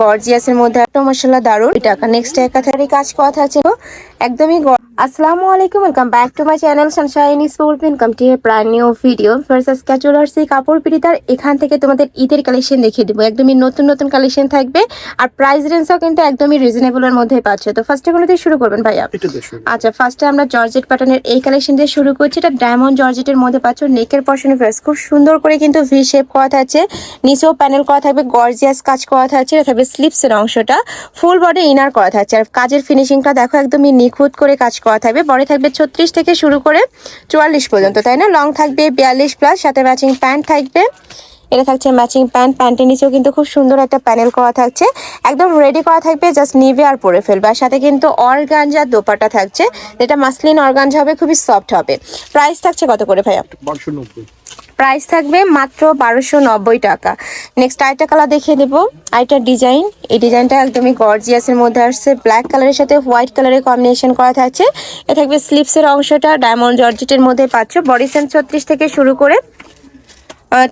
গর্জিয়াসের মধ্যে একটা মশলা দারুণ টাকা নেক্সট এক কাজ কথা আছে। একদমই আসসালামু আলাইকুম welcome back to my channel Sunshine Sport welcome to a brand new video versus ক্যাচুলার সেই কাপড় পিড়িতার। এখান থেকে তোমাদের ঈদের কালেকশন দেখিয়ে দেবো। একদমই নতুন নতুন কালেকশন থাকবে। আর প্রাইস রেঞ্জও কিন্তু একদমই রিজনেবলের মধ্যে পাচ্ছ। তো ফার্স্টে কোনো দিয়ে শুরু করবেন ভাইয়া? আচ্ছা ফার্স্টে আমরা জর্জেট প্যাটার্নের এই কালেকশন দিয়ে শুরু করছি। এটা ডায়মন্ড জর্জেটের মধ্যে পাচ্ছ। নেকের পশনে ফেস খুব সুন্দর করে কিন্তু ভি শেপ করা থাকছে। নিচেও প্যানেল করা থাকবে। গর্জিয়াস কাজ করা থাকছে। এটা থাকবে স্লিপসের অংশটা। ফুল বডি ইনার করা থাকছে। আর কাজের ফিনিশিংটা দেখো একদমই নিখুঁত করে কাজ করা থাকবে। বডি থাকবে ছত্রিশ থেকে শুরু করে চুয়াল্লিশ পর্যন্ত, তাই না? লং থাকবে বিয়াল্লিশ প্লাস সাথে ম্যাচিং প্যান্ট থাকবে। এটা থাকছে ম্যাচিং প্যান্ট প্যান্টের নিচেও কিন্তু খুব সুন্দর একটা প্যানেল করা থাকছে। একদম রেডি করা থাকবে জাস্ট নিবে আর পরে ফেলবে। আর সাথে কিন্তু অর্গানজার দোপাটা থাকছে। যেটা মাসলিন অর্গানজা হবে, খুবই সফট হবে। প্রাইস থাকছে কত করে ভাইয়া? প্রাইস থাকবে মাত্র বারোশো নব্বই টাকা। নেক্সট আইটা কালার দেখিয়ে দেবো। আরেকটা ডিজাইন এই ডিজাইনটা একদমই গর্জিয়াসের মধ্যে আসছে। ব্ল্যাক কালারের সাথে হোয়াইট কালারের কম্বিনেশন করা থাকছে। এ থাকবে স্লিপসের অংশটা। ডায়মন্ড জর্জেটের মধ্যে পাচ্ছ। বডি সেন্স ছত্রিশ থেকে শুরু করে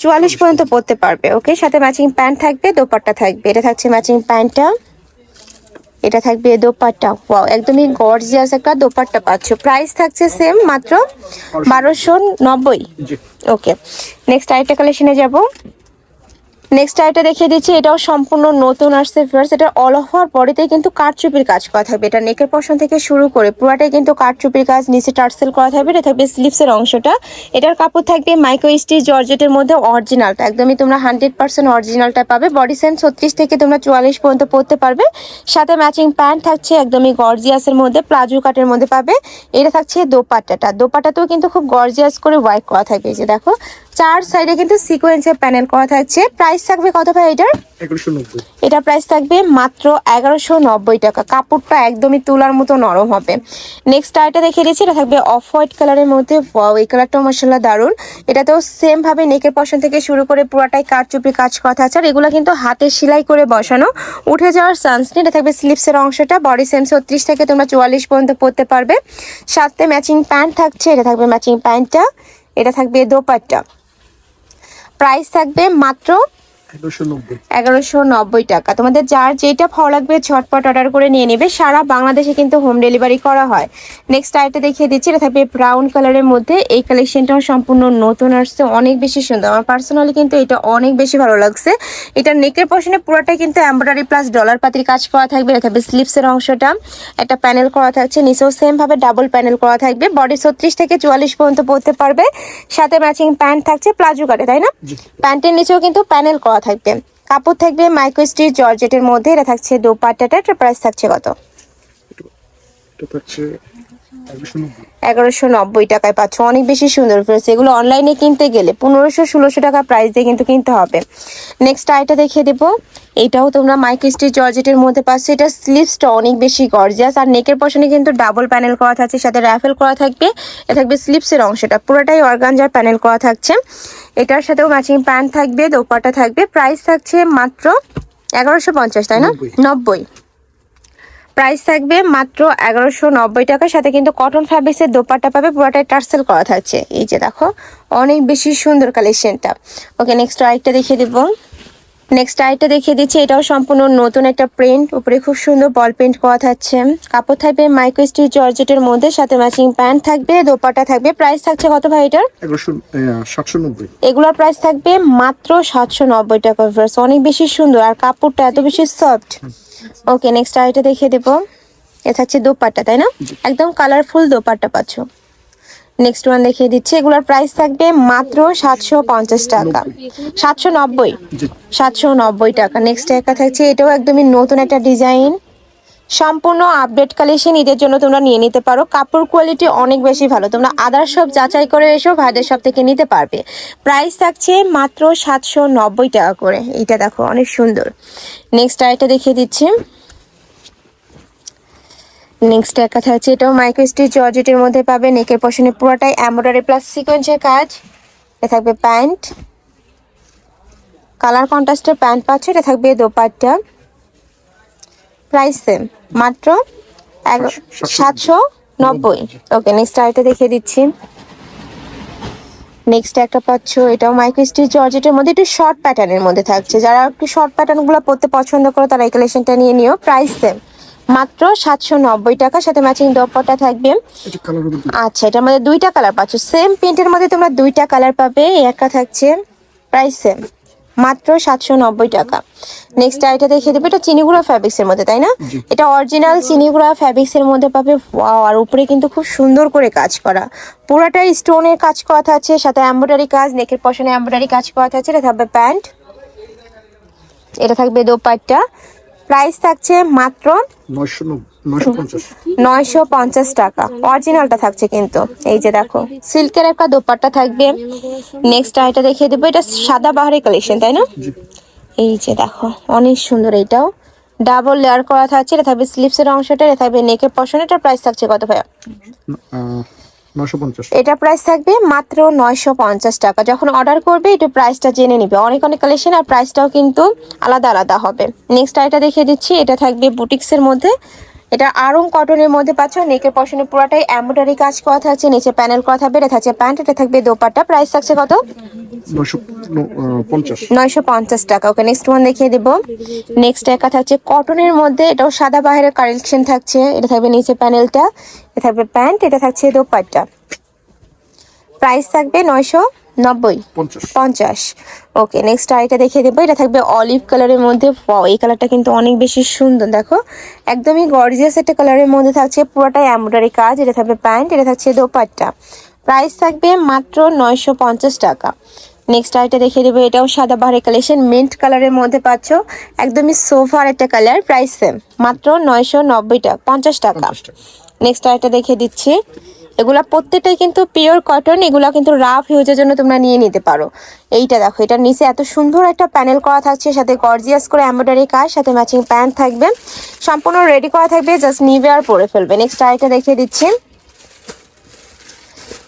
চুয়াল্লিশ পর্যন্ত পরতে পারবে ওকে সাথে ম্যাচিং প্যান্ট থাকবে, দোপাট্টা থাকবে। এটা থাকছে ম্যাচিং প্যান্টটা এটা থাকবে দোপাট্টা। ওয়াও একদমই গর্জিয়াস একটা দোপাট্টা পাচ্ছ। প্রাইস থাকছে সেম মাত্র বারোশো নব্বই। জি। ওকে নেক্সট আরেকটা কালেকশনে যাব। নেক্সট আরেকটা দেখিয়ে দিচ্ছি, এটাও সম্পূর্ণ নতুন আসছে ফার্স্ট এটা অল ওভার বডিতে কিন্তু কাঠচুপির কাজ করা থাকবে। এটা নেকের পশন থেকে শুরু করে পুরাটাই কিন্তু কাঠচুপির কাজ, নিচে টার্সেল করা থাকবে, এটা থাকবে স্লিপসের অংশটা। এটার কাপড় থাকবে মাইক্রো স্টিচ জর্জেটের মধ্যে অরিজিনালটা একদমই তোমরা হান্ড্রেড পার্সেন্ট অরিজিনালটা পাবে। বডি সেন্স ছত্রিশ থেকে তোমরা চুয়াল্লিশ পর্যন্ত পরতে পারবে। সাথে ম্যাচিং প্যান্ট থাকছে, একদমই গর্জিয়াসের মধ্যে প্লাজো কাটের মধ্যে পাবে। এটা থাকছে দোপাট্টাটা। দোপাট্টাতেও কিন্তু খুব গর্জিয়াস করে ওয়াইক করা থাকবে যে দেখো। চার সাইডে কিন্তু সিকোয়েন্সের প্যানেল করা থাকছে। প্রাইস থাকবে কত ভাই এটার? এটা প্রাইস থাকবে মাত্র এগারোশো নব্বই টাকা। কাপড়টা একদমই তুলার মতো নরম হবে। নেক্সট আইটা দেখে দিচ্ছি এটা থাকবে অফ হোয়াইট কালারের মধ্যে। এই কালারটাও মশলা দারুণ এটাতেও সেম ভাবে নেকের পশন থেকে শুরু করে পুরাটাই কাঠচুপি কাজ কথা আছে আর এগুলো কিন্তু হাতে সেলাই করে বসানো। উঠে যাওয়ার চান্স নেই এটা থাকবে স্লিপসের অংশটা। বডি সেম ছত্রিশ থেকে তোমরা চুয়াল্লিশ পর্যন্ত পরতে পারবে। সাথে ম্যাচিং প্যান্ট থাকছে এটা থাকবে ম্যাচিং প্যান্টটা এটা থাকবে দোপাট্টা। প্রাইস থাকবে মাত্র এগারোশো নব্বই। টাকা। তোমাদের যার যেটা ভালো লাগবে ঝটপট অর্ডার করে নিয়ে নেবে। সারা বাংলাদেশে কিন্তু হোম ডেলিভারি করা হয়। নেক্সট আইটা দেখিয়ে দিচ্ছি এটা থাকবে ব্রাউন কালারের মধ্যে। এই কালেকশনটাও সম্পূর্ণ নতুন আসছে অনেক বেশি সুন্দর। আমার পার্সোনালি কিন্তু এটা অনেক বেশি ভালো লাগছে। এটা নেকের পশনে পুরোটাই কিন্তু এমব্রয়ডারি প্লাস ডলার পাতির কাজ করা থাকবে। এটা থাকবে স্লিপসের অংশটা। একটা প্যানেল করা থাকছে নিচেও সেম ভাবে ডাবল প্যানেল করা থাকবে। বডি ছত্রিশ থেকে চুয়াল্লিশ পর্যন্ত পরতে পারবে। সাথে ম্যাচিং প্যান্ট থাকছে প্লাজো কাটে তাই না? প্যান্টের নিচেও কিন্তু প্যানেল করা থাকবে। কাপড় থাকবে মাইক্রো স্টিচ জর্জেটের মধ্যে এটা থাকছে দোপাট্টাটা প্রাইস থাকছে কত? এগারোশো নব্বই টাকায় পাচ্ছ। অনেক বেশি সুন্দর ফ্রেস এগুলো অনলাইনে কিনতে গেলে পনেরোশো ষোলোশো টাকা প্রাইস দিয়ে কিন্তু কিনতে হবে। নেক্সট আইটা দেখিয়ে দেবো। এটাও তোমরা মাইক্রো স্টিচ জর্জেটের মধ্যে পাচ্ছ। এটা স্লিভসটা অনেক বেশি গর্জিয়াস আর নেকের পশনে কিন্তু ডাবল প্যানেল করা থাকছে সাথে র্যাফেল করা থাকবে। এটা থাকবে স্লিপসের অংশটা। পুরোটাই অর্গানজার প্যানেল করা থাকছে। এটার সাথেও ম্যাচিং প্যান্ট থাকবে দোপাটা থাকবে। প্রাইস থাকছে মাত্র এগারোশো পঞ্চাশ তাই না? নব্বই। প্রাইস থাকবে মাত্র এগারোশো নব্বই টাকার সাথে কিন্তু কটন ফ্যাব্রিক্সের দোপাট্টা পাবে পুরোটাই টার্সেল করা থাকছে। এই যে দেখো অনেক বেশি সুন্দর কালেকশনটা ওকে নেক্সট আরেকটা দেখিয়ে দেবো। নেক্সট আরেকটা দেখিয়ে দিচ্ছি এটাও সম্পূর্ণ নতুন একটা প্রিন্ট উপরে খুব সুন্দর বল প্রিন্ট করা থাকছে। কাপড় থাকবে মাইক্রো স্টিচ জর্জেটের মধ্যে সাথে ম্যাচিং প্যান্ট থাকবে দোপাট্টা থাকবে। প্রাইস থাকছে কত ভাই এটার? এগুলোর প্রাইস থাকবে মাত্র সাতশো নব্বই টাকা অনেক বেশি সুন্দর আর কাপড়টা এত বেশি সফট ওকে নেক্সট আরেকটা দেখিয়ে দেবো। এটা থাকছে দোপাট্টা তাই না? একদম কালারফুল দোপাট্টা পাচ্ছ। নেক্সট ওয়ান দেখিয়ে দিচ্ছি। এগুলোর প্রাইস থাকবে মাত্র সাতশো পঞ্চাশ টাকা। সাতশো নব্বই। সাতশো নব্বই টাকা। নেক্সট একটা থাকছে এটাও একদমই নতুন একটা ডিজাইন সম্পূর্ণ আপডেট কালেকশন ঈদের জন্য তোমরা নিয়ে নিতে পারো। কাপড় কোয়ালিটি অনেক বেশি ভালো। তোমরা আদার সব যাচাই করে এসো, ভাইদের সব থেকে নিতে পারবে। প্রাইস থাকছে মাত্র সাতশো নব্বই টাকা করে। এটা দেখো, অনেক সুন্দর। নেক্সট আরেকটা দেখিয়ে দিচ্ছি। নেক্সট একটা থাকছে এটাও মাইক্রো স্টিচ জর্জেটের মধ্যে পাবে। নেকের পশনে পুরোটাই এমব্রয়ডারি প্লাস সিকোয়েন্সের কাজ। এটা থাকবে প্যান্ট। কালার কন্ট্রাস্টের প্যান্ট পাচ্ছ, এটা থাকবে দোপাট্টা। প্রাইস সেম মাত্র সাতশো নব্বই। ওকে নেক্সট আরেকটা দেখিয়ে দিচ্ছি। নেক্সট একটা পাচ্ছ এটাও মাইক্রো স্টিচ জর্জেটের মধ্যে একটু শর্ট প্যাটার্নের মধ্যে থাকছে। যারা একটু শর্ট প্যাটার্নগুলো পড়তে পছন্দ করো তারা এই কালেকশনটা নিয়ে নিও। প্রাইস সেম মাত্র সাতশো নব্বই টাকা। সাথে ম্যাচিং দোপাট্টা থাকবে। আচ্ছা এটার মধ্যে দুইটা কালার পাচ্ছ। সেম প্রিন্টের মধ্যে তোমরা দুইটা কালার পাবে। এই একটা থাকছে প্রাইস সেম মাত্র সাতশো নব্বই টাকা। নেক্সট আইটা দেখিয়ে দেবো এটা চিনিগুড়া ফ্যাব্রিক্স এর মধ্যে তাই না? এটা অরিজিনাল চিনিগুড়া ফ্যাব্রিক্স এর মধ্যে পাবে আর উপরে কিন্তু খুব সুন্দর করে কাজ করা। পুরাটাই স্টোনের কাজ করা আছে সাথে এমব্রয়ডারি কাজ নেকের পশনে এমব্রয়ডারি কাজ করা আছে এটা থাকবে প্যান্ট। এটা থাকবে দোপাট্টা। প্রাইস থাকছে মাত্র নয়শো নয়শো পঞ্চাশ। টাকা। অরিজিনালটা থাকছে কিন্তু। এই যে দেখো সিল্কের একটা দোপাট্টা থাকবে। নেক্সট আইটা দেখিয়ে দেবো। এটা সাদা বাহারি কালেকশন তাই না? এই যে দেখো অনেক সুন্দর এইটাও ডাবল লেয়ার করা থাকছে। এটা থাকবে স্লিপসের অংশটা এটা থাকবে নেকের পশন এটার প্রাইস থাকছে কত ভাইয়া? এটা প্রাইস থাকবে মাত্র নয়শো পঞ্চাশ টাকা। যখন অর্ডার করবে একটু প্রাইসটা জেনে নিবে। অনেক অনেক কালেকশন আর প্রাইসটাও কিন্তু আলাদা আলাদা হবে। নেক্সট আইটা দেখিয়ে দিচ্ছি। এটা থাকবে বুটিক্সের মধ্যে। এটা আরং কটনের মধ্যে পাচ্ছ নেকের পশনে পুরাটাই এমব্রয়ডারি কাজ করা থাকছে নিচে প্যানেল করা থাকবে এটা থাকছে প্যান্ট এটা থাকবে দোপাট্টা। প্রাইস থাকছে কত? নয়শো পঞ্চাশ। টাকা। ওকে নেক্সট ওয়ান দেখিয়ে দেবো। নেক্সট একা থাকছে কটনের মধ্যে এটাও সাদা বাহিরের কালেকশন থাকছে। এটা থাকবে নিচে প্যানেলটা এটা থাকবে প্যান্ট এটা থাকছে দোপাট্টা। প্রাইস থাকবে নয়শো নব্বই। পঞ্চাশ। ওকে নেক্সট আইটা দেখিয়ে দেবো। এটা থাকবে অলিভ কালারের মধ্যে। এই কালারটা কিন্তু অনেক বেশি সুন্দর দেখো। একদমই গর্জিয়াস একটা কালারের মধ্যে থাকছে পুরোটাই এমব্রয়ডারি কাজ। এটা থাকবে প্যান্ট এটা থাকছে দোপাট্টা। প্রাইস থাকবে মাত্র নয়শো পঞ্চাশ টাকা। নেক্সট আইটা দেখিয়ে দেবো। এটাও সাদা বাহারি কালেকশন মিন্ট কালারের মধ্যে পাচ্ছ। একদমই সোফার একটা কালার প্রাইস সেম মাত্র নয়শো নব্বই টাকা পঞ্চাশ টাকা। পঞ্চাশ টাকা। নেক্সট আরেকটা দেখিয়ে দিচ্ছি। এগুলা প্রত্যেকটাই কিন্তু পিওর কটন এগুলা কিন্তু রাফ ইউজের জন্য তোমরা নিয়ে নিতে পারো। এইটা দেখো, এটার নিচে এত সুন্দর একটা প্যানেল করা থাকছে, সাথে গর্জিয়াস করে এমব্রয়ডারি কাজ, সাথে ম্যাচিং প্যান্ট থাকবে। সম্পূর্ণ রেডি করা থাকবে জাস্ট নিবে আর পরে ফেলবে। নেক্সট আরেকটা দেখিয়ে দিচ্ছি।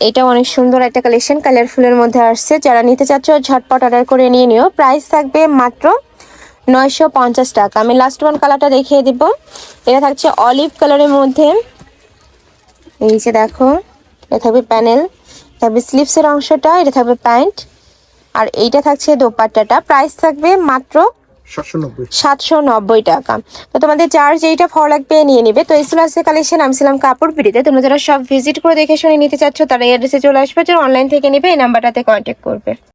এটা অনেক সুন্দর একটা কালেকশন কালারফুলের মধ্যে আসছে। যারা নিতে চাচ্ছ, ঝটপট অর্ডার করে নিয়ে নিও। প্রাইস থাকবে মাত্র নয়শো পঞ্চাশ টাকা। আমি লাস্ট ওয়ান কালারটা দেখিয়ে দিব। এটা থাকছে অলিভ কালারের মধ্যে। এই যে দেখো এটা থাকবে প্যানেল থাকবে স্লিপসের অংশটা এটা থাকবে প্যান্ট আর এইটা থাকছে দোপাট্টাটা। প্রাইস থাকবে মাত্র সাতশো নব্বই। টাকা। তো তোমাদের চার্জ এইটা ভালো লাগবে নিয়ে নিবে। তো এই ছিল কালেকশন আমি ছিলাম কাপড় পিড়িতে। তোমরা যারা সব ভিজিট করে দেখে শুনে নিতে চাচ্ছ তারা এই অ্যাড্রেসে চলে আসবে যারা অনলাইন থেকে নিবে এই নাম্বারটাতে কন্ট্যাক্ট করবে।